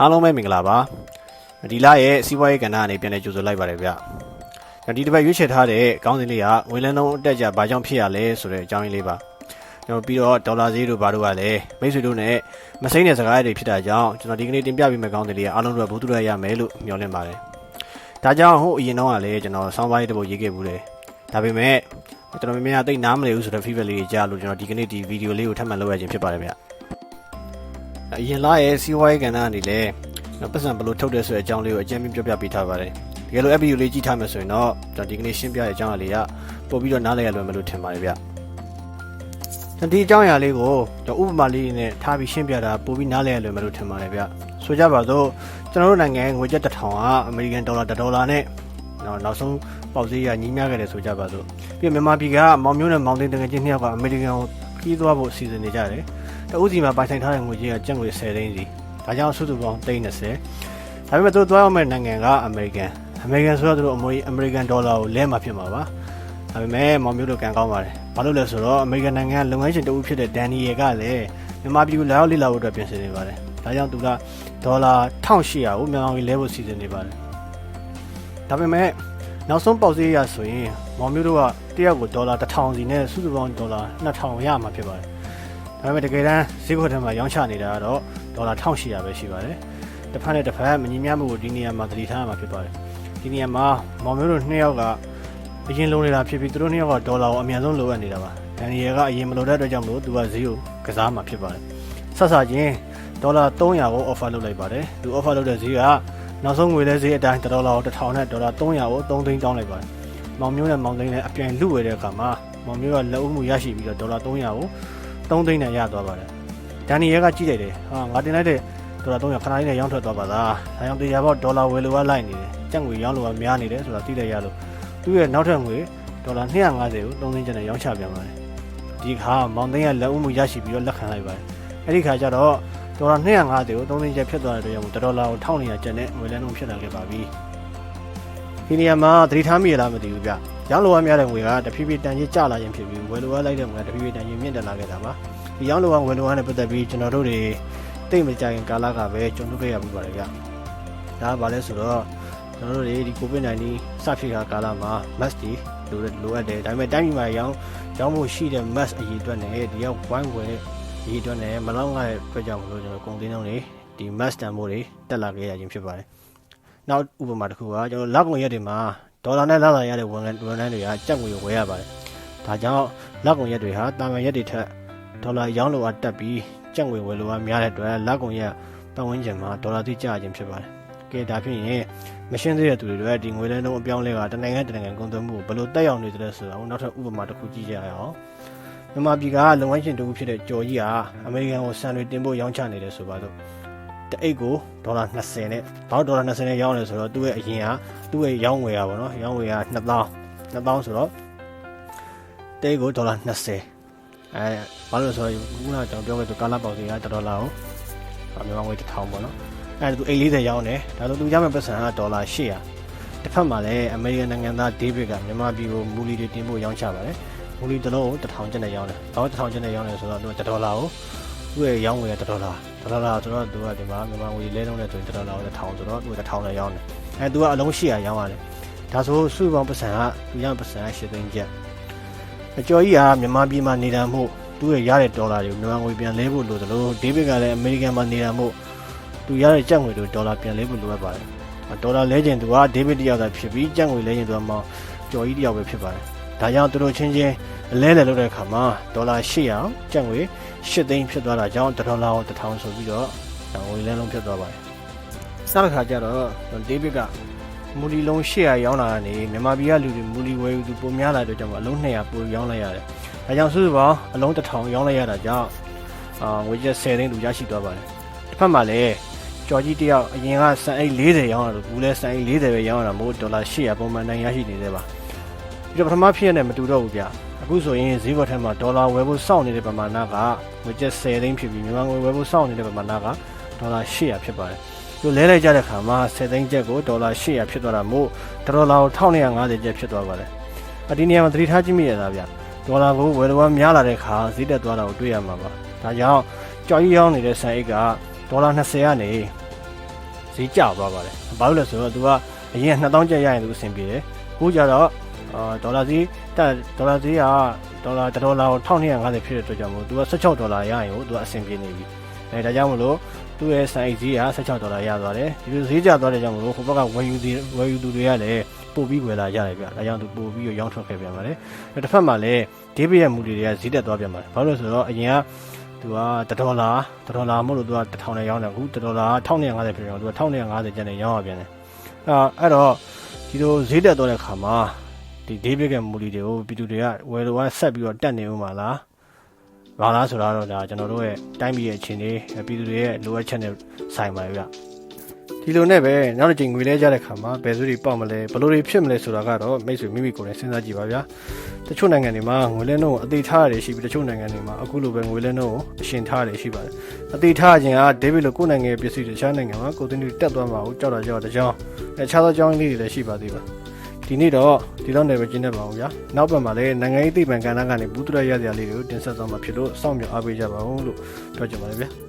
အားလုံးပဲမင်္ဂလာပါဒီလရဲ့စီးပွားရေးကဏ္ဍကနေပြန်လည်ကြိုဆိုလိုက်ပါတယ်ဗျဒီတစ်ပတ်ရွေးချယ်ထားတဲ့ကောင်းစဉ်လေးကငွေလန်းလုံးအတက်ကြဘာကြောင့်ဖြစ်ရလဲဆိုတဲ့အကြောင်းရင်းလေးပါကျွန်တော်ပြီးတော့ဒေါ်လာဈေးတို့ဘာတို့ကလည်းမိတ်ဆွေတို့နဲ့မစိမ့်တဲ့စကားတွေဖြစ်တာကြောင့်ကျွန်တော်ဒီကနေ့တင်ပြပေးမယ့်ကောင်းစဉ်လေးကအားလုံးတို့ကဘုသူရရမယ်လို့မျှော်လင့်ပါတယ်ဒါကြောင့်ဟိုအရင်တော့ကလည်းကျွန်တော်ဆောင်းပါးရေးတစ်ပုဒ်ရေးခဲ့ဘူးတယ်ဒါပေမဲ့ကျွန်တော်မြင်မြင်သိနားမလည်ဘူးဆိုတော့ feedback လေးကြားလို့ကျွန်တော်ဒီကနေ့ဒီဗီဒီယိုလေးကိုထပ်မံလုပ်ရခြင်းဖြစ်ပါတယ်ဗျ အရင်လားရဲ့စီးပွားရေးကဏ္ဍအနေနဲ့နော်ပတ်စံဘယ်လိုထုတ်တယ်ဆိုတဲ့အကြောင်းလေးကိုအကြမ်းပြပြပေးထားပါတယ်တကယ်လို့ FBU လေးကြည့်ထားမယ်ဆိုရင်တော့ကျွန်တော်ဒီကနေ့ရှင်းပြတဲ့အကြောင်းအရာလေးကပို့ပြီးတော့နားလည်ရလွယ်မယ်လို့ထင်ပါတယ်ဗျဒီအကြောင်းအရာလေးကိုကျွန်တော်ဥပမာလေးနဲ့ထားပြီးရှင်းပြတာပို့ပြီးနားလည်ရလွယ်မယ်လို့ထင်ပါတယ်ဗျဆိုကြပါစို့ကျွန်တော်တို့နိုင်ငံငွေကျပ်တစ်ထောင်ကအမေရိကန်ဒေါ်လာတစ်ဒေါ်လာနဲ့နော်နောက်ဆုံးပေါက်ဈေးရညီမျှခဲ့တယ်ဆိုကြပါစို့ပြီးမြန်မာပြည်ကမောင်မျိုးနဲ့မောင်သိန်းတကယ်ချင်းနှစ်ယောက်ကအမေရိကန်ကို ခီးသွားဖို့အစီအစဉ်နေကြတယ်တအုပ်စီမှာပိုင်ဆိုင်ထားတဲ့ငွေကြီးကကျပ်ငွေ10သိန်းစီဒါကြောင့်စုစုပေါင်း330ဒါပေမဲ့သူတို့သွားရမယ့်နိုင်ငံကအမေရိကန်အမေရိကန်ဆိုတော့သူတို့အမေအမေရိကန်ဒေါ်လာကိုလဲမှာဖြစ်မှာပါဒါပေမဲ့မောင်မျိုးတို့ကန်ကောင်းပါတယ်ဘာလို့လဲဆိုတော့အမေရိကန်နိုင်ငံလုပ်ငန်းရှင်တဦးဖြစ်တဲ့ဒန်နီယယ်ကလည်းမြန်မာပြည်ကိုလာရောက်လေ့လာဖို့အတွက်ပြင်ဆင်နေပါတယ်ဒါကြောင့်သူကဒေါ်လာ1800ကိုမြန်မာပြည်လဲဖို့စီစဉ်နေပါတယ်ဒါပေမဲ့ နောက်ဆုံးပေါက်ဈေးရဆိုရင်မောင်မျိုးတို့ကတယောက်ကိုဒေါ်လာ1000စီနဲ့စုစုပေါင်းဒေါ်လာ2000ရမှာဖြစ်ပါတယ်ဒါပေမဲ့တကယ်တမ်းဈေးကွက်ထဲမှာရောင်းချနေတာကတော့ဒေါ်လာ1800ပဲရှိပါတယ်တစ်ဖက်နဲ့တစ်ဖက်မညီမျှမှုကိုဒီနေရာမှာသတိထားရမှာဖြစ်ပါတယ်ဒီနေရာမှာမောင်မျိုးတို့နှစ်ယောက်ကအရင်လုံးနေတာဖြစ်ပြီးသူတို့နှစ်ယောက်ကဒေါ်လာကိုအများဆုံးလိုအပ်နေတာပါဒန်နီယယ်ကအရင်မလိုတဲ့အတွက်ကြောင့်မလို့သူကဈေးကိုကစားမှာဖြစ်ပါတယ်ဆက်စားချင်းဒေါ်လာ300ကို offer လုပ်လိုက်ပါတယ်သူ offer လုပ်တဲ့ဈေးက နောက်ဆုံးငွေလဲဈေးအတိုင်းဒေါ်လာကို1000နဲ့ဒေါ်လာ300ကို3သိန်းတောင်းလိုက်ပါတယ်မောင်မျိုးနဲ့မောင်သိန်းနဲ့အပြိုင်လူဝယ်တဲ့အခါမှာမောင်မျိုးကလက်ဦးမှုရရှိပြီးတော့ဒေါ်လာ300ကို3သိန်းနဲ့ရသွားပါတယ်ဒန်နီယယ်ကကြည့်လိုက်တယ်ဟာငါတင်လိုက်တဲ့ဒေါ်လာ300ခဏလေးနဲ့ရောင်းထွက်သွားပါလားဒါကြောင့်တရားပေါက်ဒေါ်လာဝယ်လိုကလိုက်နေတယ်ကြက်ငွေရောင်းလိုကများနေတယ်ဆိုတာသိလိုက်ရလို့သူ့ရဲ့နောက်ထပ်ငွေဒေါ်လာ250ကို3သိန်းကျပ်နဲ့ရောင်းချပြန်ပါတယ်ဒီခါမောင်သိန်းကလက်ဦးမှုရရှိပြီးတော့လက်ခံလိုက်ပါတယ်အဲ့ဒီခါကျတော့ ဒေါ်လာ250ကို3သိန်းကျပ်ဖြစ်သွားတဲ့အတွက်ကြောင့်ဒေါ်လာကို1200ကျပ်နဲ့ငွေလဲနှုန်းဖြစ်လာခဲ့ပါပြီဒီနေရာမှာသတိထားမိရလားမသိဘူးဗျရောင်းလိုကများတဲ့ငွေကတဖြည်းဖြည်းတန်ကြီးကျလာခြင်းဖြစ်ပြီးဝယ်လိုကလိုက်တဲ့ငွေကတဖြည်းဖြည်းတန်ကြီးမြင့်တက်လာခဲ့တာပါဒီရောင်းလိုကဝယ်လိုကနဲ့ပတ်သက်ပြီးကျွန်တော်တို့တွေတိတ်မကြခင်ကာလကပဲကြုံတွေ့ခဲ့ရမှုပါတယ်ဗျဒါကဘာလဲဆိုတော့ကျွန်တော်တို့တွေဒီ COVID-19 စဖြစ်ခါကာလမှာ mask တွေလိုလိုအပ်တယ်ဒါပေမဲ့တိုင်းပြည်မှာရောင်းရောင်းဖို့ရှိတဲ့ mask အရေးအတွက်နဲ့ဒီရောက်ဝိုင်းဝယ် ဒီအတွက်နဲ့မလောက်ငှတဲ့အတွက်ကြောင့်မလို့ကျွန်တော်ကုန်တင်းလုံးတွေဒီ mask တန်ဖိုးတွေတက်လာခဲ့ရခြင်းဖြစ်ပါတယ်နောက်ဥပမာတစ်ခုကကျွန်တော်လောက်ကုန်ရက်တွေမှာဒေါ်လာနဲ့လောက်လာရတဲ့ဝန်ဝန်ထမ်းတွေကကြက်ငွေကိုဝယ်ရပါတယ်ဒါကြောင့်လောက်ကုန်ရက်တွေဟာတာမန်ရက်တွေထက်ဒေါ်လာရောင်းလိုအားတက်ပြီးကြက်ငွေဝယ်လိုအားများတဲ့အတွက်လောက်ကုန်ရက်ပတ်ဝန်းကျင်မှာဒေါ်လာတိကျခြင်းဖြစ်ပါတယ်ကဲဒါဖြစ်ရင်မရှင်းသေးတဲ့သူတွေတွေဒီငွေလဲနှုန်းအပြောင်းလဲကတနိုင်ငံတနိုင်ငံကုန်သွယ်မှုကိုဘယ်လိုတက်ရောက်နေသလဲဆိုတာကိုနောက်ထပ်ဥပမာတစ်ခုကြည့်ကြရအောင် မြန်မာပြည်ကလုံငန်းရှင်တူဖြစ်တဲ့ကြော်ကြီးဟာအမေရိကန်ကိုဆန်တွေတင်ဖို့ရောင်းချနေတယ်ဆိုပါတော့တအိတ်ကိုဒေါ်လာ20နဲ့ဘာလို့ဒေါ်လာ20နဲ့ရောင်းလဲဆိုတော့သူ့ရဲ့အရင်ကသူ့ရဲ့ရောင်းဝယ်ကပေါ့နော်ရောင်းဝယ်က2000 2000ဆိုတော့တအိတ်ကိုဒေါ်လာ20အဲဘာလို့လဲဆိုတော့ခုနကကျွန်တော်ပြောခဲ့သူကာလာပေါက်စီကဒေါ်လာကိုမြန်မာငွေ1000ပေါ့နော်အဲသူအိတ်40ရောင်းတယ်ဒါဆိုသူရမယ့်ပတ်စံကဒေါ်လာ800တစ်ဖက်မှာလည်းအမေရိကန်နိုင်ငံသားဒေးဗစ်ကမြန်မာပြည်ကိုမူလီတွေတင်ဖို့ရောင်းချပါတယ် မူလီတစ်လုံးကို1000ကျပ်နဲ့ရောင်းတယ်ဘာလို့1000ကျပ်နဲ့ရောင်းလဲဆိုတော့သူကဒေါ်လာကိုသူ့ရဲ့ရောင်းငွေကဒေါ်လာဒေါ်လာဆိုတော့သူကဒီမှာမြန်မာငွေလဲလုံးနဲ့ဆိုရင်ဒေါ်လာကို1000ဆိုတော့သူက1000နဲ့ရောင်းတယ်အဲသူကအလုံး800ရောင်းရတယ်ဒါဆိုစုပေါင်းပတ်စံကသူရမယ့်ပတ်စံက8သိန်းကျပ်အကျော်ကြီးကမြန်မာပြည်မှာနေတာမှုသူ့ရဲ့ရတဲ့ဒေါ်လာတွေကိုမြန်မာငွေပြန်လဲဖို့လိုသလိုဒေးဗစ်ကလည်းအမေရိကန်မှာနေတာမှုသူရတဲ့ကြက်ငွေတွေဒေါ်လာပြန်လဲဖို့လိုအပ်ပါတယ်ဒေါ်လာလဲကျင်သူကဒေးဗစ်တယောက်သာဖြစ်ပြီးကြက်ငွေလဲကျင်သူကမှကျော်ကြီးတယောက်ပဲဖြစ်ပါတယ် ဒါကြောင့်သူတို့ချင်းချင်းအလဲလဲလုပ်တဲ့အခါမှာဒေါ်လာ800ကျပ်ငွေ8သိန်းဖြစ်သွားတာကြောင့်ဒေါ်လာကို1000ဆိုပြီးတော့ငွေလဲလုံးဖြစ်သွားပါတယ်စတဲ့ခါကျတော့ဒေးဗစ်ကမူလီလုံး800ရောင်းလာကနေမြန်မာပြည်ကလူတွေမူလီဝယ်ယူသူပုံများလာတဲ့ကြောင့်အလုံး200ပိုရောင်းလိုက်ရတယ်ဒါကြောင့်စုစုပေါင်းအလုံး1000ရောင်းလိုက်ရတာကြောင့်အာငွေကျပ်10သိန်းသူရရှိသွားပါတယ်တစ်ဖက်မှာလည်းကျော်ကြီးတယောက်အရင်ကစံအိတ်40ရောင်းတာလို့ဘူးလဲစံအိတ်40ပဲရောင်းတာမို့ဒေါ်လာ800ပုံမှန်နိုင်ရရှိနေသေးပါ ပြီးတော့ပထမဖြစ်ရတဲ့မတူတော့ဘူးဗျအခုဆိုရင်ဈေးကွက်ထဲမှာဒေါ်လာဝယ်ဖို့စောင့်နေတဲ့ပမာဏကငွေကျပ်10သိန်းဖြစ်ပြီးမြန်မာငွေဝယ်ဖို့စောင့်နေတဲ့ပမာဏကဒေါ်လာ800ဖြစ်ပါတယ်သူလဲလိုက်ကြတဲ့ခါမှာ10သိန်းကျပ်ကိုဒေါ်လာ800ဖြစ်သွားတာမို့ဒေါ်လာကို1250ကျပ်ဖြစ်သွားပါတယ်အဒီနေရာမှာသတိထားကြည့်မိရတာဗျဒေါ်လာကိုဝယ်လို့များလာတဲ့ခါဈေးတက်သွားတာကိုတွေ့ရမှာပါဒါကြောင့်ကြော်ကြီးရောင်းနေတဲ့ဆန်အိတ်ကဒေါ်လာ20ကနေဈေးကျသွားပါတယ်ဘာလို့လဲဆိုတော့သူကအရင်2000ကျပ်ရရင်သူအဆင်ပြေတယ်အခုကျတော့ အာဒေါ်လာဈေးတက်ဒေါ်လာဈေးကဒေါ်လာ1ဒေါ်လာကို1250ဖြစ်တဲ့အတွက်ကြောင့်မို့သူက16ဒေါ်လာရရင်ကိုသူကအဆင်ပြေနေပြီအဲဒါကြောင့်မလို့သူ့ရဲ့စိုင်ဈေးက16ဒေါ်လာရသွားတယ်ဒီလိုဈေးကျသွားတဲ့ကြောင့်မလို့ဟိုဘက်ကဝယ်ယူသည်ဝယ်ယူသူတွေကလည်းပို့ပြီးဝယ်လာကြတယ်ဗျဒါကြောင့်သူပို့ပြီးရောင်းထွက်ခဲ့ပြန်ပါတယ်တစ်ဖက်မှာလည်းဒေးဗစ်ရဲ့မူတွေတွေကဈေးတက်သွားပြန်ပါတယ်ဘာလို့လဲဆိုတော့အရင်ကသူက1ဒေါ်လာ1ဒေါ်လာမဟုတ်လို့သူက1000နဲ့ရောင်းတယ်အခု1ဒေါ်လာ1250ဖြစ်တော့သူက1250ကျန်နေရောင်းရပြန်တယ်အဲအဲ့တော့ဒီလိုဈေးတက်သွားတဲ့ခါမှာ ဒီဒေးဗစ်ရဲ့မူလီတွေကိုပြည်သူတွေကဝယ်လို့ကဆက်ပြီးတော့တက်နေဦးမှာလားဘာလားဆိုတော့ဒါကျွန်တော်တို့ရဲ့တိုင်းပြည်ရဲ့အခြေအနေပြည်သူတွေရဲ့လိုအပ်ချက်နဲ့ဆိုင်ပါဗျဒီလိုနဲ့ပဲနောက်တစ်ချိန်ငွေလဲကြတဲ့ခါမှာဘယ်သူတွေပေါက်မလဲဘယ်လိုတွေဖြစ်မလဲဆိုတာကတော့မိတ်ဆွေမိမိကိုယ်နဲ့စဉ်းစားကြည့်ပါဗျာတချို့နိုင်ငံတွေမှာငွေလဲနှုန်းကိုအသေးထားရတယ်ရှိပြီးတချို့နိုင်ငံတွေမှာအခုလိုပဲငွေလဲနှုန်းကိုအရှင်ထားရတယ်ရှိပါတယ်။အသေးထားခြင်းကဒေးဗစ်လိုကိုယ့်နိုင်ငံရဲ့ပစ္စည်းတွေတခြားနိုင်ငံမှာကိုယ်တင်တက်သွားမှာကိုကြောက်တာကြောက်တာကြောင်းအခြားသောကြောင်းလေးတွေလည်းရှိပါသေးပါ။ ဒီနေ့တော့ဒီလောက်နဲ့ပဲကျင်းနေပါအောင်ဗျာ။နောက်ပတ်မှာလည်းနိုင်ငံရေးသိပ္ပံကဏ္ဍကနေဘူးတူရရစရာလေးတွေကိုတင်ဆက်သွားမှာဖြစ်လို့စောင့်မျှော်အားပေးကြပါဦးလို့ပြောချင်ပါတယ်ဗျာ။